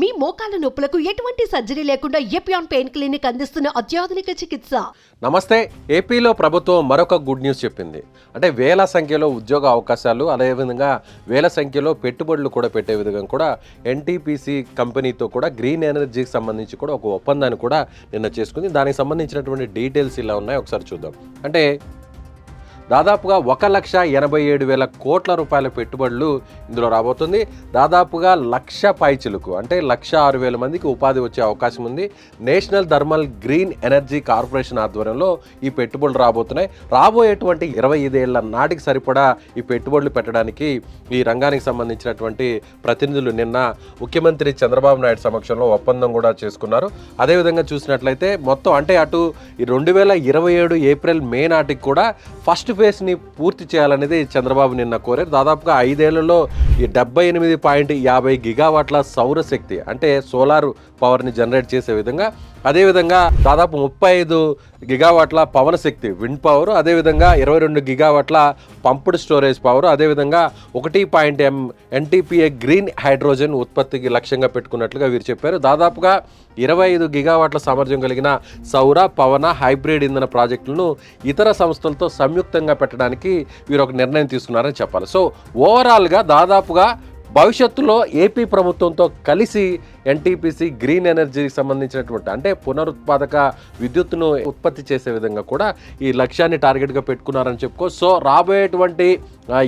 మీ మోకాల నొప్పులకు ఎటువంటి సర్జరీ లేకుండా ఎపియాన్ పెయిన్ క్లినిక్ అందిస్తున్న అత్యాధునిక చికిత్స? నమస్తే ఏపీలో ప్రభుత్వం మరొక గుడ్ న్యూస్ చెప్పింది. అంటే వేల సంఖ్యలో ఉద్యోగ అవకాశాలు అదేవిధంగా వేల సంఖ్యలో పెట్టుబడులు కూడా పెట్టే విధంగా కూడా ఎన్టీపీసీ కంపెనీతో కూడా గ్రీన్ ఎనర్జీకి సంబంధించి కూడా ఒక ఒప్పందాన్ని కూడా నిన్న చేసుకుంది. దానికి సంబంధించినటువంటి డీటెయిల్స్ ఇలా ఉన్నాయి ఒకసారి చూద్దాం. అంటే దాదాపుగా ఒక లక్ష ఎనభై ఏడు వేల కోట్ల రూపాయల పెట్టుబడులు ఇందులో రాబోతుంది. దాదాపుగా లక్ష పైచిలుకు అంటే లక్ష ఆరు వేల మందికి ఉపాధి వచ్చే అవకాశం ఉంది. National thermal green energy corporation ఆధ్వర్యంలో ఈ పెట్టుబడులు రాబోతున్నాయి. రాబోయేటువంటి ఇరవై ఐదేళ్ళ నాటికి సరిపడా ఈ పెట్టుబడులు పెట్టడానికి ఈ రంగానికి సంబంధించినటువంటి ప్రతినిధులు నిన్న ముఖ్యమంత్రి చంద్రబాబు నాయుడు సమక్షంలో ఒప్పందం కూడా చేసుకున్నారు. అదేవిధంగా చూసినట్లయితే మొత్తం అంటే అటు ఈ రెండు వేల ఇరవై ఏడు ఏప్రిల్ మే నాటికి కూడా ఫస్ట్ ఫేస్ని పూర్తి చేయాలనేది చంద్రబాబు నిన్న కోరారు. దాదాపుగా ఐదేళ్ళలో ఈ డెబ్బై ఎనిమిది పాయింట్ యాభై గిగావాట్ల సౌరశక్తి అంటే సోలార్ పవర్ని జనరేట్ చేసే విధంగా అదేవిధంగా దాదాపు ముప్పై ఐదు గిగావాట్ల పవన శక్తి విండ్ పవర్ అదేవిధంగా ఇరవై రెండు గిగావాట్ల పంప్డ్ స్టోరేజ్ పవర్ అదేవిధంగా ఒకటి point M NTPA green hydrogen ఉత్పత్తికి లక్ష్యంగా పెట్టుకున్నట్లుగా వీరు చెప్పారు. దాదాపుగా ఇరవై ఐదు గిగావాట్ల సామర్థ్యం కలిగిన సౌర పవన హైబ్రిడ్ ఇంధన ప్రాజెక్టులను ఇతర సంస్థలతో సంయుక్తంగా పెట్టడానికి వీరు ఒక నిర్ణయం తీసుకున్నారని చెప్పాలి. సో ఓవరాల్గా దాదాపుగా భవిష్యత్తులో ఏపీ ప్రభుత్వంతో కలిసి ఎన్టీపీసీ గ్రీన్ ఎనర్జీకి సంబంధించినటువంటి అంటే పునరుత్పాదక విద్యుత్తును ఉత్పత్తి చేసే విధంగా కూడా ఈ లక్ష్యాన్ని టార్గెట్గా పెట్టుకున్నారని చెప్పుకో. సో రాబోయేటువంటి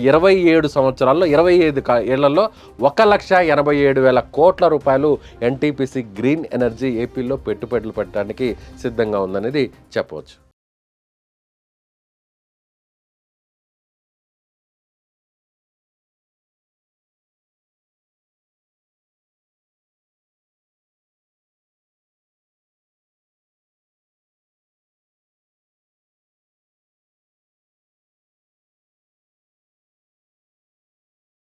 ఇరవై ఏడు సంవత్సరాల్లో ఇరవై ఐదు ఏళ్ళలో ఒక లక్ష ఎనభై ఏడు వేల కోట్ల రూపాయలు ఎన్టీపీసీ గ్రీన్ ఎనర్జీ ఏపీలో పెట్టుబడులు పెట్టడానికి సిద్ధంగా ఉందనేది చెప్పవచ్చు.